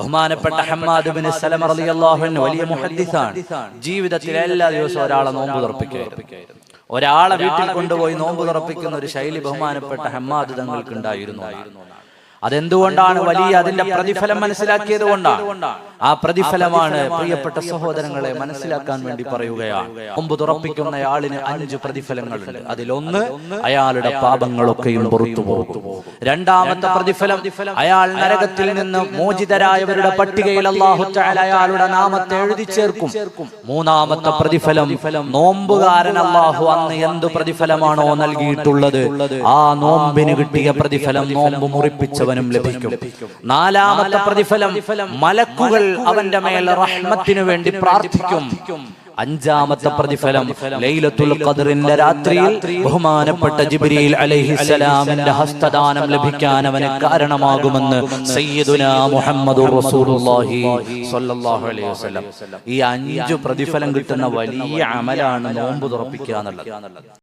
ബഹുമാനപ്പെട്ട ഹമ്മാദ് ബിൻ സലമ റളിയല്ലാഹു വലിയ മുഹദ്ദിസാണ്. ജീവിതത്തിൽ എല്ലാ ദിവസവും ഒരാളെ നോമ്പ് തുറപ്പിക്കുകയായിരുന്നു. ഒരാളെ വീട്ടിൽ കൊണ്ടുപോയി നോമ്പ് തുറപ്പിക്കുന്ന ഒരു ശൈലി ബഹുമാനപ്പെട്ട ഹമ്മാദ് തങ്ങൾക്ക് ഉണ്ടായിരുന്നു അതെന്തുകൊണ്ടാണ് വലിയ അതിന്റെ പ്രതിഫലം മനസ്സിലാക്കിയത് കൊണ്ടാണ്? ആ പ്രതിഫലമാണ് പ്രിയപ്പെട്ട സഹോദരങ്ങളെ മനസ്സിലാക്കാൻ വേണ്ടി പറയുകയാണ്. ഒമ്പ് തുറപ്പിക്കുന്ന ആളിന് അഞ്ച് പ്രതിഫലങ്ങളുണ്ട്. അതിലൊന്ന് അയാളുടെ പാപങ്ങളൊക്കെയും പുറത്തു പോകും. രണ്ടാമത്തെ പ്രതിഫലം അയാൾ നരകത്തിൽ നിന്ന് മോചിതരായവരുടെ പട്ടികയിൽ അള്ളാഹു അയാളുടെ നാമത്തെ എഴുതി ചേർക്കും. മൂന്നാമത്തെ പ്രതിഫലം നോമ്പുകാരൻ അള്ളാഹു അന്ന് എന്ത് പ്രതിഫലമാണോ നൽകിയിട്ടുള്ളത്? ആ നോമ്പിന് കിട്ടിയ പ്രതിഫലം നോമ്പ് മുറിപ്പിച്ചവനും ലഭിക്കും. നാലാമത്തെ പ്രതിഫലം മലക്കുകൾ അവന്റെ മേൽ റഹ്മത്തിനു വേണ്ടി പ്രാർത്ഥിക്കും. അഞ്ചാമത്തെ പ്രതിഫലം ലൈലത്തുൽ ഖദറിന്റെ രാത്രിയിൽ ബഹുമാനപ്പെട്ട ജിബ്രീൽ അലൈഹിസ്സലാമിന്റെ ഹസ്തദാനം ലഭിക്കാൻ അവന് കാരണമാകുമെന്ന് സയ്യിദുനാ മുഹമ്മദുർ റസൂലുള്ളാഹി സ്വല്ലല്ലാഹു അലൈഹി വസല്ലം. ഈ അഞ്ച് പ്രതിഫലം കിട്ടുന്ന വലിയ അമലാണ് നോമ്പ് തുറപ്പിക്കുക എന്നുള്ളത്.